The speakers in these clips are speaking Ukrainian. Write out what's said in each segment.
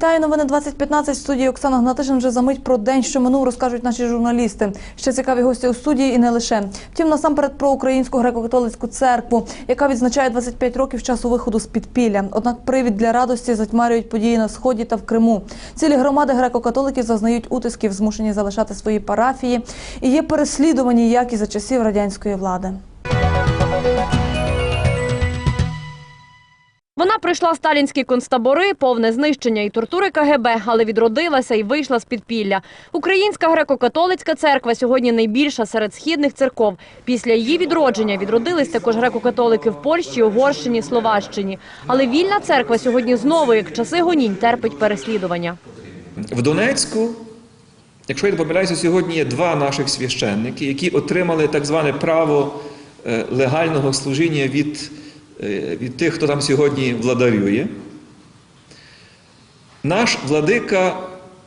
Вітаю новини 2015 в студії Оксана Гнатишин. Вже за мить про день, що минув, розкажуть наші журналісти. Ще цікаві гості у студії і не лише. Втім, насамперед про українську греко-католицьку церкву, яка відзначає 25 років часу виходу з підпілля. Однак привід для радості затьмарюють події на сході та в Криму. Цілі громади греко-католиків зазнають утисків, змушені залишати свої парафії і є переслідувані як і за часів радянської влади. Вона пройшла сталінські концтабори, повне знищення і тортури КГБ, але відродилася і вийшла з підпілля. Українська греко-католицька церква сьогодні найбільша серед східних церков. Після її відродження відродились також греко-католики в Польщі, Угорщині, Словаччині. Але вільна церква сьогодні знову, як часи гонінь, терпить переслідування. В Донецьку, якщо я не помиляюся, сьогодні є два наших священники, які отримали так зване право е, легального служіння від, від тих, хто там сьогодні владарює. Наш владика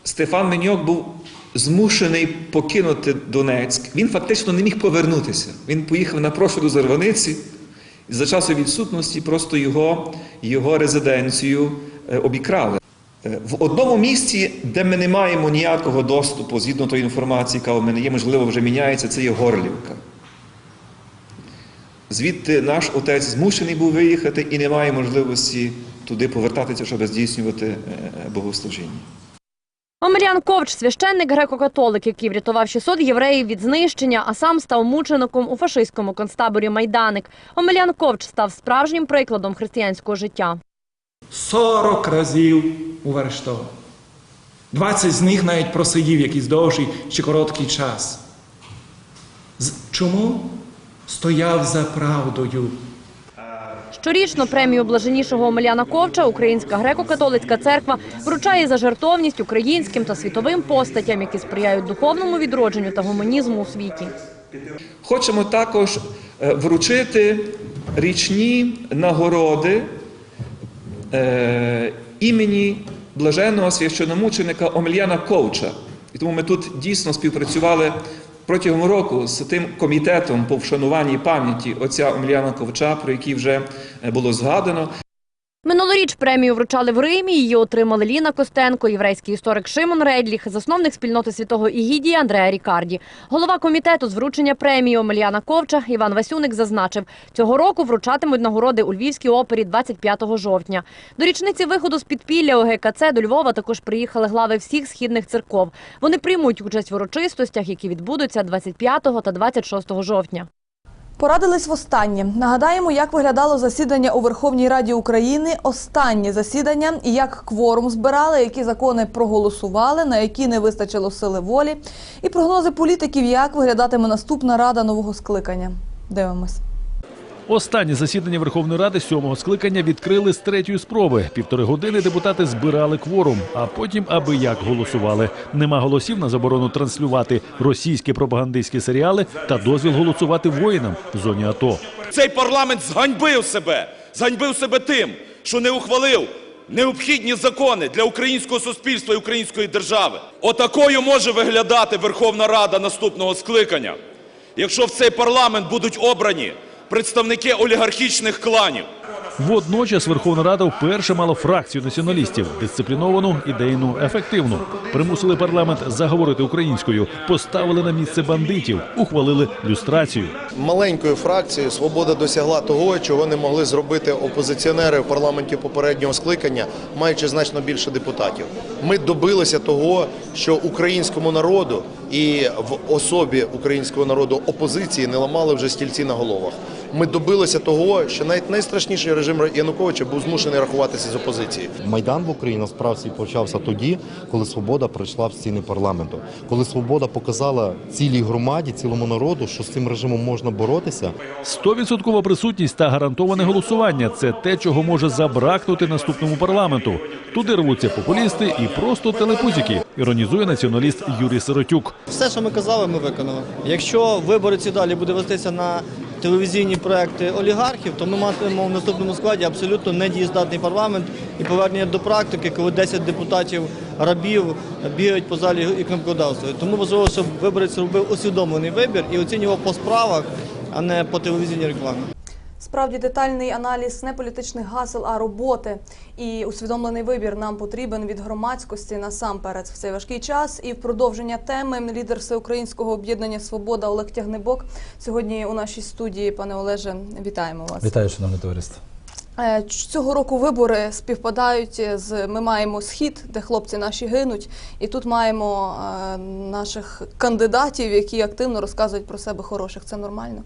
Стефан Меньок був змушений покинути Донецьк. Він фактично не міг повернутися. Він поїхав на прошу до Зарваниці. За часу відсутності просто його, його резиденцію е, обікрали. Е, В одному місці, де ми не маємо ніякого доступу, згідно тої інформації, яка у мене є, можливо, вже міняється, це є Горлівка. Звідти наш отець змушений був виїхати і не має можливості туди повертатися, щоб здійснювати е, богослужіння. Омелян Ковч – священник греко-католик, який врятував 600 євреїв від знищення, а сам став мучеником у фашистському концтаборі Майданик. Омелян Ковч став справжнім прикладом християнського життя. 40 разів був арештований. 20 з них навіть просидів якийсь довший чи короткий час. Чому? Стояв за правдою. Щорічно премію блаженнішого Омеляна Ковча Українська греко-католицька церква вручає за жертовність українським та світовим постатям, які сприяють духовному відродженню та гуманізму у світі. Хочемо також е, вручити річні нагороди е, імені блаженного священомученика Омельяна Ковча. І тому ми тут дійсно співпрацювали протягом року з тим комітетом по вшануванні пам'яті отця Омельяна Ковча, про який вже е, було згадано. Минулоріч премію вручали в Римі. Її отримали Ліна Костенко, єврейський історик Шимон Рейдліх, засновник спільноти святого Ігідії Андреа Рікарді. Голова комітету з вручення премії Омельяна Ковча Іван Васюник зазначив, цього року вручатимуть нагороди у Львівській опері 25 жовтня. До річниці виходу з підпілля ОГКЦ до Львова також приїхали глави всіх східних церков. Вони приймуть участь в урочистостях, які відбудуться 25 та 26 жовтня. Порадились востаннє. Нагадаємо, як виглядало засідання у Верховній Раді України. Останнє засідання і як кворум збирали, які закони проголосували, на які не вистачило сили волі, і прогнози політиків, як виглядатиме наступна рада нового скликання. Дивимось. Останнє засідання Верховної Ради сьомого скликання відкрили з третьої спроби. Півтори години депутати збирали кворум, а потім аби як голосували. Нема голосів на заборону транслювати російські пропагандистські серіали та дозвіл голосувати воїнам в зоні АТО. Цей парламент зганьбив себе, зганьбив себе тим, що не ухвалив необхідні закони для українського суспільства і української держави. Отакою може виглядати Верховна Рада наступного скликання, якщо в цей парламент будуть обрані представники олігархічних кланів. Водночас Верховна Рада вперше мала фракцію націоналістів дисципліновану, ідейну, ефективну. Примусили парламент заговорити українською, поставили на місце бандитів, ухвалили люстрацію. маленькою фракцією свобода досягла того, чого не могли зробити опозиціонери в парламенті попереднього скликання, маючи значно більше депутатів. Ми добилися того, що українському народу і в особі українського народу опозиції не ламали вже стільці на головах. Ми добилися того, що навіть найстрашніший режим Януковича був змушений рахуватися з опозиції. Майдан в Україні насправді почався тоді, коли свобода прийшла в стіни парламенту, коли свобода показала цілій громаді, цілому народу, що з цим режимом можна боротися. Стовідсоткова присутність та гарантоване голосування це те, чого може забракнути наступному парламенту. Туди рвуться популісти і просто телепузики, іронізує націоналіст Юрій Сиротюк. Все, що ми казали, ми виконали. Якщо виборець і далі буде вестися на телевізійні проекти олігархів, то ми матимемо в наступному складі абсолютно недієздатний парламент і повернення до практики, коли 10 депутатів рабів бігають по залі і кнопкодавствують. Тому важливо, щоб виборець робив усвідомлений вибір і оцінював по справах, а не по телевізійній рекламі. Справді детальний аналіз не політичних гасел, а роботи і усвідомлений вибір нам потрібен від громадськості насамперед в цей важкий час. І в продовження теми лідер всеукраїнського об'єднання Свобода Олег Тягнебок сьогодні у нашій студії. Пане Олеже, вітаємо вас. Вітаю, шановне товариство. Е, Цього року вибори співпадають з ми маємо схід, де хлопці наші гинуть, і тут маємо е, наших кандидатів, які активно розказують про себе хороших. Це нормально.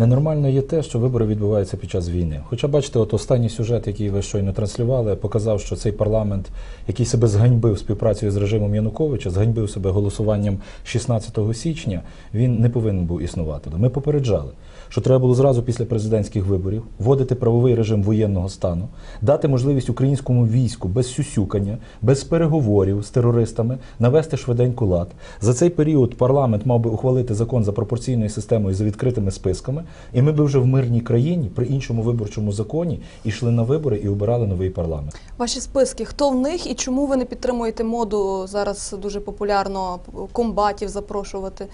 Ненормально є те, що вибори відбуваються під час війни. Хоча, бачите, от останній сюжет, який ви щойно транслювали, показав, що цей парламент, який себе зганьбив співпрацею з режимом Януковича, зганьбив себе голосуванням 16 січня, він не повинен був існувати. Ми попереджали, що треба було зразу після президентських виборів вводити правовий режим воєнного стану, дати можливість українському війську без сюсюкання, без переговорів з терористами навести швиденько лад. За цей період парламент мав би ухвалити закон за пропорційною системою за відкритими списками, і ми би вже в мирній країні при іншому виборчому законі йшли на вибори і обирали новий парламент. Ваші списки, хто в них і чому ви не підтримуєте моду зараз дуже популярно комбатів запрошувати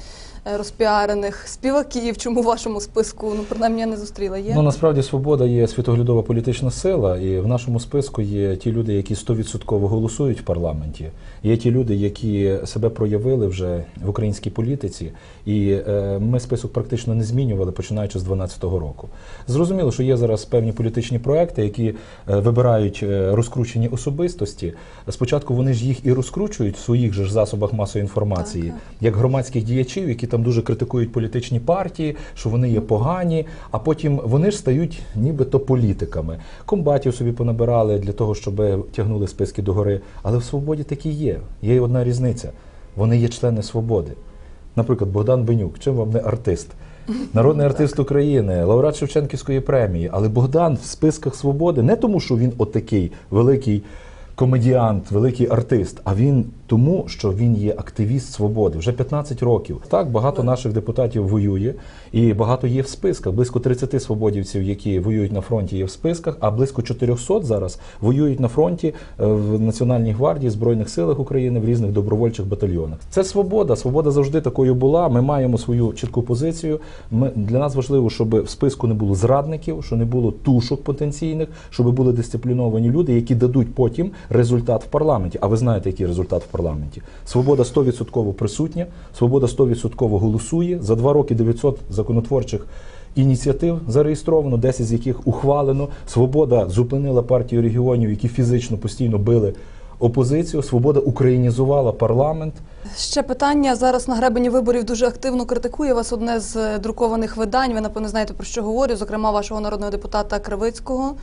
е, розпіарених співаків? Чому в вашому списку ну принаймні я не зустріла? Є Ну насправді свобода є світоглядова політична сила, і в нашому списку є ті люди, які 100% голосують в парламенті. Є ті люди, які себе проявили вже в українській політиці, і е, ми список практично не змінювали, починаючи з 2012 року. Зрозуміло, що є зараз певні політичні проекти, які е, вибирають е, розкручені особистості. Спочатку вони ж їх і розкручують в своїх же ж засобах масової інформації, Так, як громадських діячів, які там дуже критикують політичні партії, що вони є погані, а потім вони ж стають нібито політиками. Комбатів собі понабирали для того, щоб тягнули списки догори. Але в свободі такі є. Є одна різниця. Вони є члени свободи. Наприклад, Богдан Бенюк, чим вам не артист? Народний артист України, лауреат Шевченківської премії. Але Богдан в списках свободи не тому, що він отакий великий комедіант, великий артист, а він тому, що він є активіст свободи вже 15 років. Так багато наших депутатів воює, і багато є в списках. Близько 30 свободівців, які воюють на фронті, є в списках, а близько 400 зараз воюють на фронті е, в Національній гвардії, збройних силах України в різних добровольчих батальйонах. Це свобода. Свобода завжди такою була. Ми маємо свою чітку позицію. Ми для нас важливо, щоб в списку не було зрадників, що не було тушок потенційних, щоб були дисципліновані люди, які дадуть потім результат в парламенті. А ви знаєте, який результат в парламенті? Свобода 100% присутня, свобода 100% голосує. За два роки 900 законотворчих. Ініціатив зареєстровано, 10 з яких ухвалено. Свобода зупинила партію регіонів, які фізично постійно били опозицію. Свобода українізувала парламент. Ще питання зараз на гребені виборів дуже активно критикує вас одне з е, друкованих видань. Ви напевно знаєте про що говорю, зокрема вашого народного депутата Кривицького.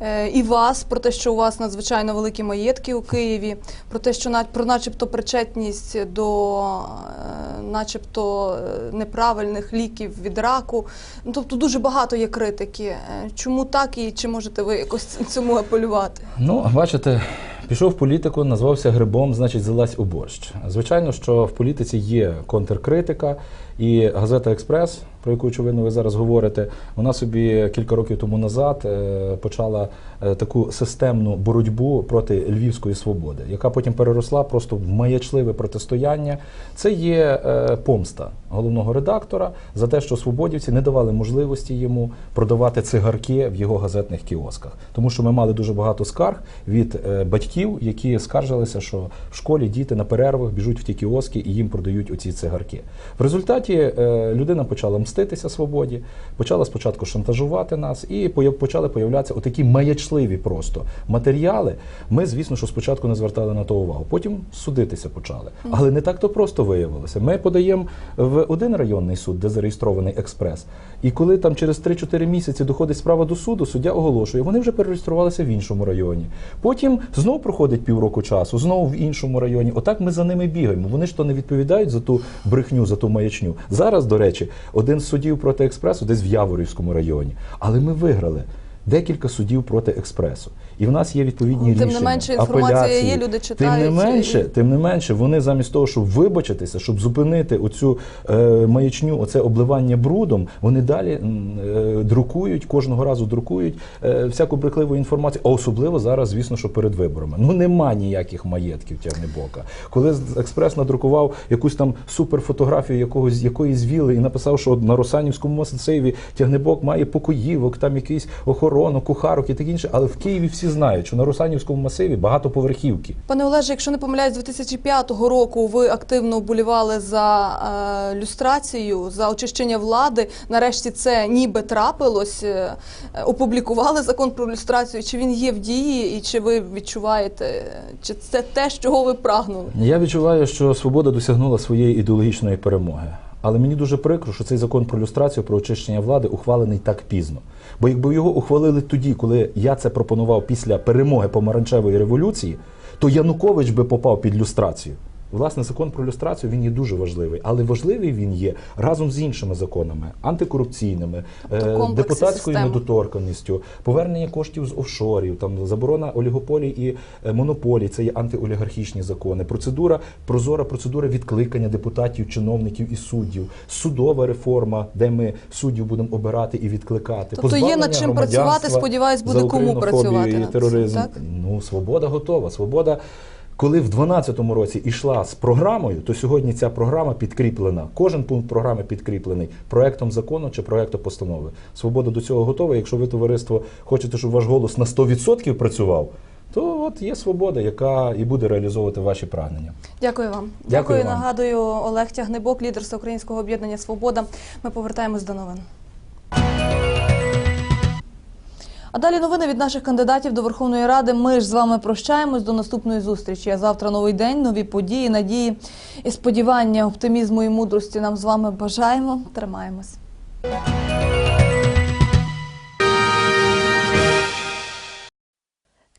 Е, І вас про те, що у вас надзвичайно великі маєтки у Києві, про те, що про начебто причетність до е, начебто е, неправильних ліків від раку. Ну, тобто дуже багато є критики. Чому так і чи можете ви якось цьому апелювати? Ну, бачите, пішов в політику, назвався грибом, значить, залазь у борщ. Звичайно, що в політиці є контркритика, і газета Експрес, про яку очевидно ви зараз говорите, вона собі кілька років тому назад е, почала е, таку системну боротьбу проти львівської свободи, яка потім переросла просто в маячливе протистояння. Це є е, помста головного редактора за те, що свободівці не давали можливості йому продавати цигарки в його газетних кіосках, тому що ми мали дуже багато скарг від е, батьків, які скаржилися, що в школі діти на перервах біжуть в ті кіоски і їм продають оці цигарки. В результаті е, людина почала мститися свободі, почала спочатку шантажувати нас, і почали появлятися отакі маячливі просто матеріали. Ми, звісно, що спочатку не звертали на то увагу. Потім судитися почали. Але не так то просто виявилося. Ми подаємо в один районний суд, де зареєстрований експрес. І коли там через 3-4 місяці доходить справа до суду, суддя оголошує, вони вже перереєструвалися в іншому районі. Потім знову проходить півроку часу, знову в іншому районі. Отак ми за ними бігаємо. Вони ж то не відповідають за ту брехню, за ту маячню. Зараз, до речі, один з суддів проти експресу десь в Яворівському районі. Але ми виграли. Декілька судів проти експресу. І в нас є відповідні Тим не менше, інформація апеляції. є, люди Тим читають не менше, тим не менше, вони замість того, щоб вибачитися, щоб зупинити оцю е, маячню, оце обливання брудом, вони далі е, друкують, кожного разу друкують е, всяку брехливу інформацію. А особливо зараз, звісно, що перед виборами. Ну нема ніяких маєтків Тягнебока. Коли експрес надрукував якусь там суперфотографію якогось якоїсь віли і написав, що на Росанівському масиві Тягнебок має покоївок, там якийсь охорону, кухарок і таке інше. Але в Києві всі знають, що на Росанівському масиві багатоповерхівки. Пане Олеже, якщо не помиляюсь, з 2005 року ви активно вболівали за е, люстрацію, за очищення влади. Нарешті це ніби трапилось. Е, опублікували закон про люстрацію. Чи він є в дії, і чи ви відчуваєте, чи це те, чого ви прагнули? Я відчуваю, що свобода досягнула своєї ідеологічної перемоги. Але мені дуже прикро, що цей закон про люстрацію, про очищення влади ухвалений так пізно. Бо якби його ухвалили тоді, коли я це пропонував після перемоги помаранчевої революції, то Янукович би попав під люстрацію. Власне, закон про люстрацію він є дуже важливий, але важливий він є разом з іншими законами, антикорупційними, Тобто е, депутатською система. недоторканністю, повернення коштів з офшорів, там заборона олігополій і е, монополій, це є антиолігархічні закони. Процедура прозора процедура відкликання депутатів, чиновників і суддів, судова реформа, де ми суддів будемо обирати і відкликати. Тобто є над чим працювати, сподіваюсь, буде кому працювати і тероризм. так? Ну, свобода готова. Свобода. Коли в 2012 році йшла з програмою, то сьогодні ця програма підкріплена. Кожен пункт програми підкріплений проектом закону чи проектом постанови. Свобода до цього готова. Якщо ви товариство хочете, щоб ваш голос на 100% працював, то от є свобода, яка і буде реалізовувати ваші прагнення. Дякую вам. Дякую вам. Нагадую, Олег Тягнебок, лідер Всеукраїнського об'єднання Свобода. Ми повертаємось до новин. А далі новини від наших кандидатів до Верховної Ради. Ми ж з вами прощаємось до наступної зустрічі. А завтра новий день, нові події, надії і сподівання, оптимізму і мудрості нам з вами бажаємо. Тримаємось.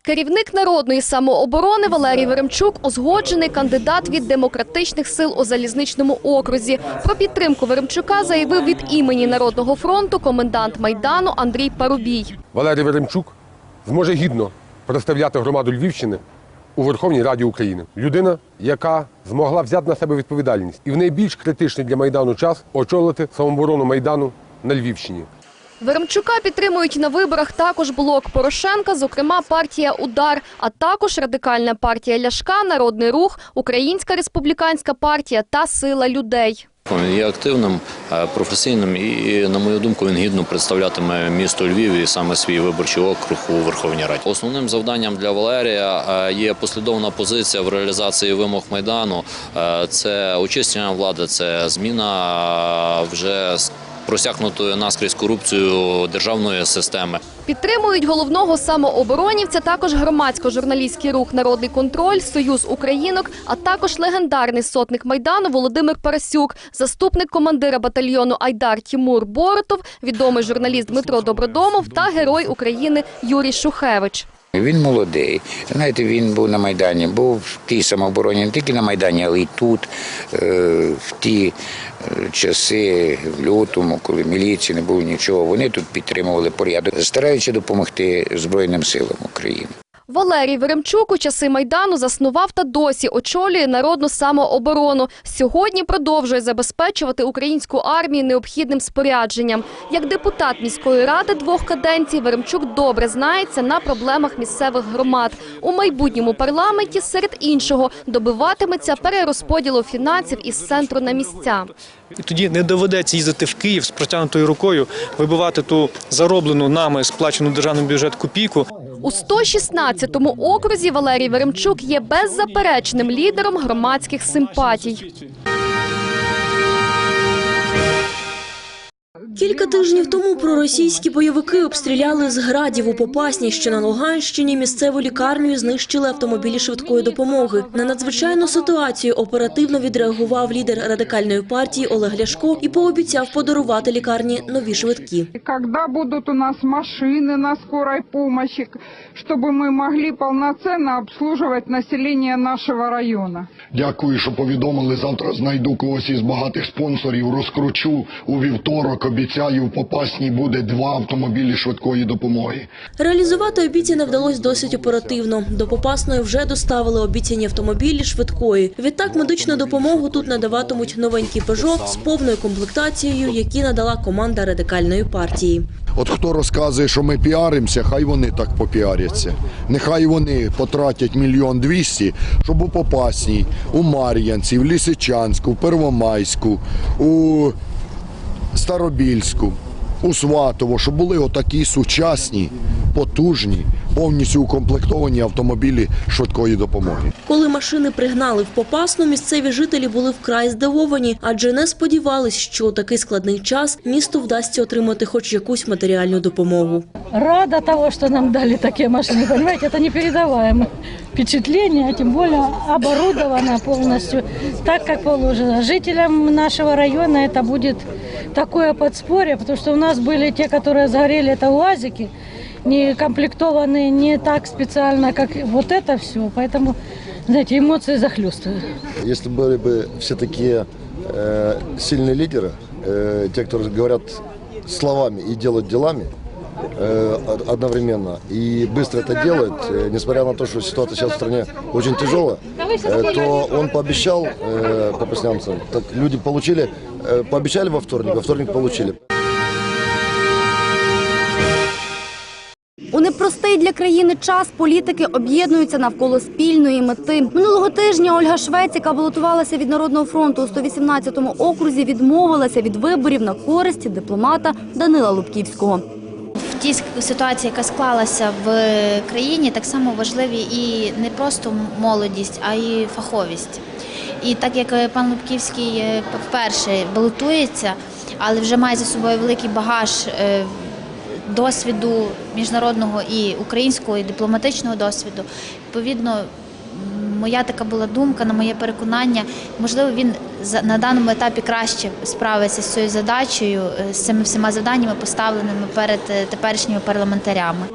Керівник народної самооборони Валерій Веремчук узгоджений кандидат від демократичних сил у залізничному окрузі. Про підтримку Веремчука заявив від імені Народного фронту комендант майдану Андрій Парубій. Валерій Веремчук зможе гідно представляти громаду Львівщини у Верховній Раді України. Людина, яка змогла взяти на себе відповідальність і в найбільш критичний для Майдану час очолити самооборону Майдану на Львівщині. Веремчука підтримують на виборах також блок Порошенка, зокрема партія Удар, а також радикальна партія Ляшка, Народний рух, Українська республіканська партія та Сила людей. Він є активним, е, професійним і, на мою думку, він гідно представлятиме місто Львів і саме свій виборчий округ у Верховній Раді. Основним завданням для Валерія е, є послідовна позиція в реалізації вимог майдану. Е, Це очищення влади, це зміна вже просякнутою наскрізь корупцією державної системи. Підтримують головного самооборонівця також громадсько-журналістський рух Народний контроль, Союз Українок, а також легендарний сотник майдану Володимир Парасюк, заступник командира батальйону Айдар Тімур Боротов, відомий журналіст Дмитро Добродомов та герой України Юрій Шухевич. Він молодий. Знаєте, він був на Майдані, був в тій самообороні, не тільки на Майдані, але й тут, е, в ті е, часи, в лютому, коли міліції не було нічого. Вони тут підтримували порядок, стараючи допомогти Збройним силам України. Валерій Веремчук у часи Майдану заснував та досі очолює народну самооборону. Сьогодні продовжує забезпечувати українську армію необхідним спорядженням. Як депутат міської ради двох каденцій Веремчук добре знається на проблемах місцевих громад. У майбутньому парламенті серед іншого добиватиметься перерозподілу фінансів із центру на місця. Тоді не доведеться їздити в Київ з протягнутою рукою, вибивати ту зароблену нами сплачену державний бюджет копійку. У 116-му окрузі Валерій Веремчук є беззаперечним лідером громадських симпатій. Кілька тижнів тому проросійські бойовики обстріляли з градів у Попасні, що на Луганщині місцеву лікарню і знищили автомобілі швидкої допомоги. На надзвичайну ситуацію оперативно відреагував лідер радикальної партії Олег Ляшко і пообіцяв подарувати лікарні нові швидкі. Когда будут у нас машины на скорой помощи, чтобы мы могли полноценно обслуживать население нашего района? Дякую, що повідомили. Завтра знайду когось із багатих спонсорів, розкручу у вівторок. Обіцяю обіцяю, в Попасній буде два автомобілі швидкої допомоги. Реалізувати обіцяне вдалося досить оперативно. До Попасної вже доставили обіцяні автомобілі швидкої. Відтак медичну допомогу тут надаватимуть новенькі «Пежо» з повною комплектацією, які надала команда радикальної партії. От хто розказує, що ми піаримося, хай вони так попіаряться. Нехай вони потратять мільйон двісті, щоб у Попасній, у Мар'янці, в Лісичанську, в Первомайську, у Старобільську, у Сватово, щоб були отакі сучасні, потужні, повністю укомплектовані автомобілі швидкої допомоги. Коли машини пригнали в Попасну, місцеві жителі були вкрай здивовані, адже не сподівались, що у такий складний час місту вдасться отримати хоч якусь матеріальну допомогу. Рада того, что нам дали такие машины, понимаете, это непередаваемое впечатление, а тем более оборудовано полностью так, как положено. Жителям нашего района это будет такое подспорье, потому что у нас были те, которые сгорели, это УАЗики, не комплектованные не так специально, как вот это все, поэтому, знаете, эмоции захлестывают. Если были бы все такие э, сильные лидеры, э, те, которые говорят словами и делают делами э, од- одновременно, и быстро это делают, э, несмотря на то, что ситуация сейчас в стране очень тяжелая, э, то он пообещал попаснянцам, так люди получили, пообещали во вторник, во вторник получили. Країни час політики об'єднуються навколо спільної мети. Минулого тижня Ольга Швець, яка балотувалася від Народного фронту у 118-му окрузі, відмовилася від виборів на користь дипломата Данила Лубківського. В тій ситуації, яка склалася в країні, так само важливі і не просто молодість, а й фаховість. І так як е, пан Лубківський е, вперше балотується, але вже має за собою великий багаж е, досвіду міжнародного і українського, і дипломатичного досвіду, відповідно. Моя така була думка, на моє переконання, можливо, він на даному етапі краще справиться з цією задачею, е, з цими всіма завданнями, поставленими перед е, теперішніми парламентарями.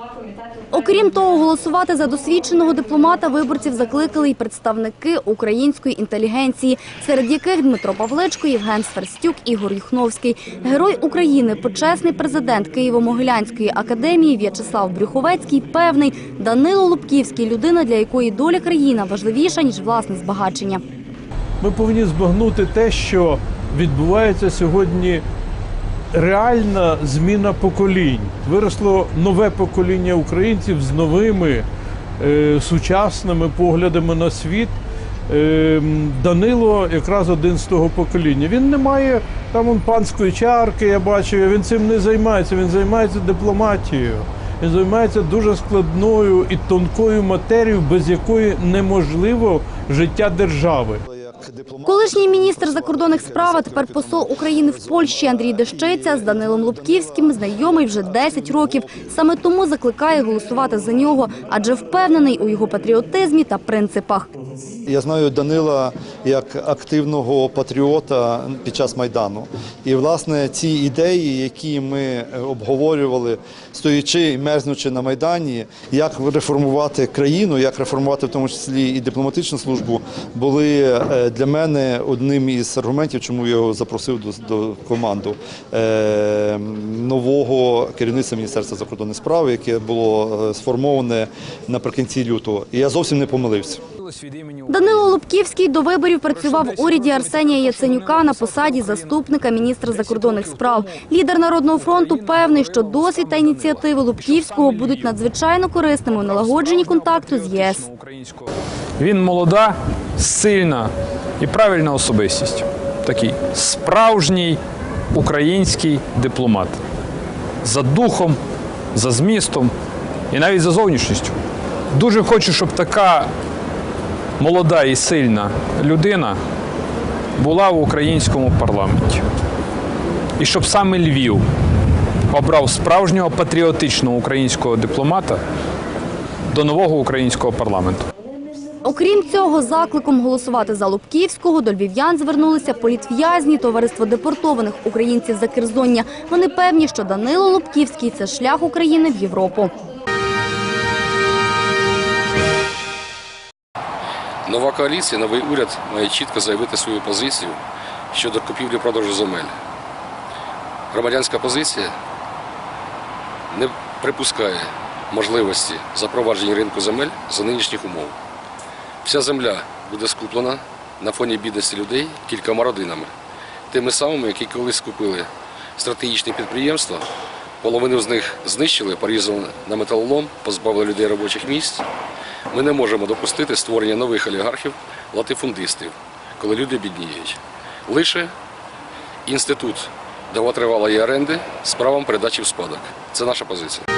Окрім того, голосувати за досвідченого дипломата виборців закликали й представники української інтелігенції, серед яких Дмитро Павличко, Євген Сверстюк, Ігор Юхновський. Герой України, почесний президент Києво-Могилянської академії В'ячеслав Брюховецький певний, Данило Лубківський – людина, для якої доля країна важливіша, ніж власне збагачення. Ми повинні збагнути те, що відбувається сьогодні реальна зміна поколінь. Виросло нове покоління українців з новими е, сучасними поглядами на світ. Е, Данило якраз один з того покоління. Він не має там он, панської чарки, я бачив, він цим не займається, він займається дипломатією. Він займається дуже складною і тонкою матерією, без якої неможливо життя держави. Колишній міністр закордонних справ, а тепер посол України в Польщі Андрій Дещиця з Данилом Лубківським знайомий вже 10 років. Саме тому закликає голосувати за нього, адже впевнений у його патріотизмі та принципах. Я знаю Данила як активного патріота під час Майдану. І, власне, ці ідеї, які ми обговорювали, стоячи і мерзнучи на Майдані, як реформувати країну, як реформувати в тому числі і дипломатичну службу, були е, для мене одним із аргументів, чому я його запросив до, до команду е, нового керівництва Міністерства закордонних справ, яке було е, сформоване наприкінці лютого. І я зовсім не помилився. Данило Лубківський до виборів працював в уряді Арсенія Яценюка на посаді заступника міністра закордонних справ. Лідер Народного фронту певний, що досвід та ініціативи Лубківського будуть надзвичайно корисними у налагодженні контакту з ЄС. Він молода, сильна і правильна особистість. Такий справжній український дипломат. За духом, за змістом і навіть за зовнішністю. Дуже хочу, щоб така молода і сильна людина була в українському парламенті. І щоб саме Львів обрав справжнього патріотичного українського дипломата до нового українського парламенту. Окрім цього, закликом голосувати за Лубківського до львів'ян звернулися політв'язні товариство депортованих українців за Кирзоння. Вони певні, що Данило Лубківський – це шлях України в Європу. Нова коаліція, новий уряд має чітко заявити свою позицію щодо купівлі-продажу земель. громадянська позиція не припускає можливості запровадження ринку земель за нинішніх умов. Вся земля буде скуплена на фоні бідності людей кількома родинами, тими самими, які колись скупили стратегічні підприємства, половину з них знищили, порізали на металолом, позбавили людей робочих місць. Ми не можемо допустити створення нових олігархів, латифундистів, коли люди бідніють. Лише інститут довготривалої оренди з правом передачі в спадок. Це наша позиція.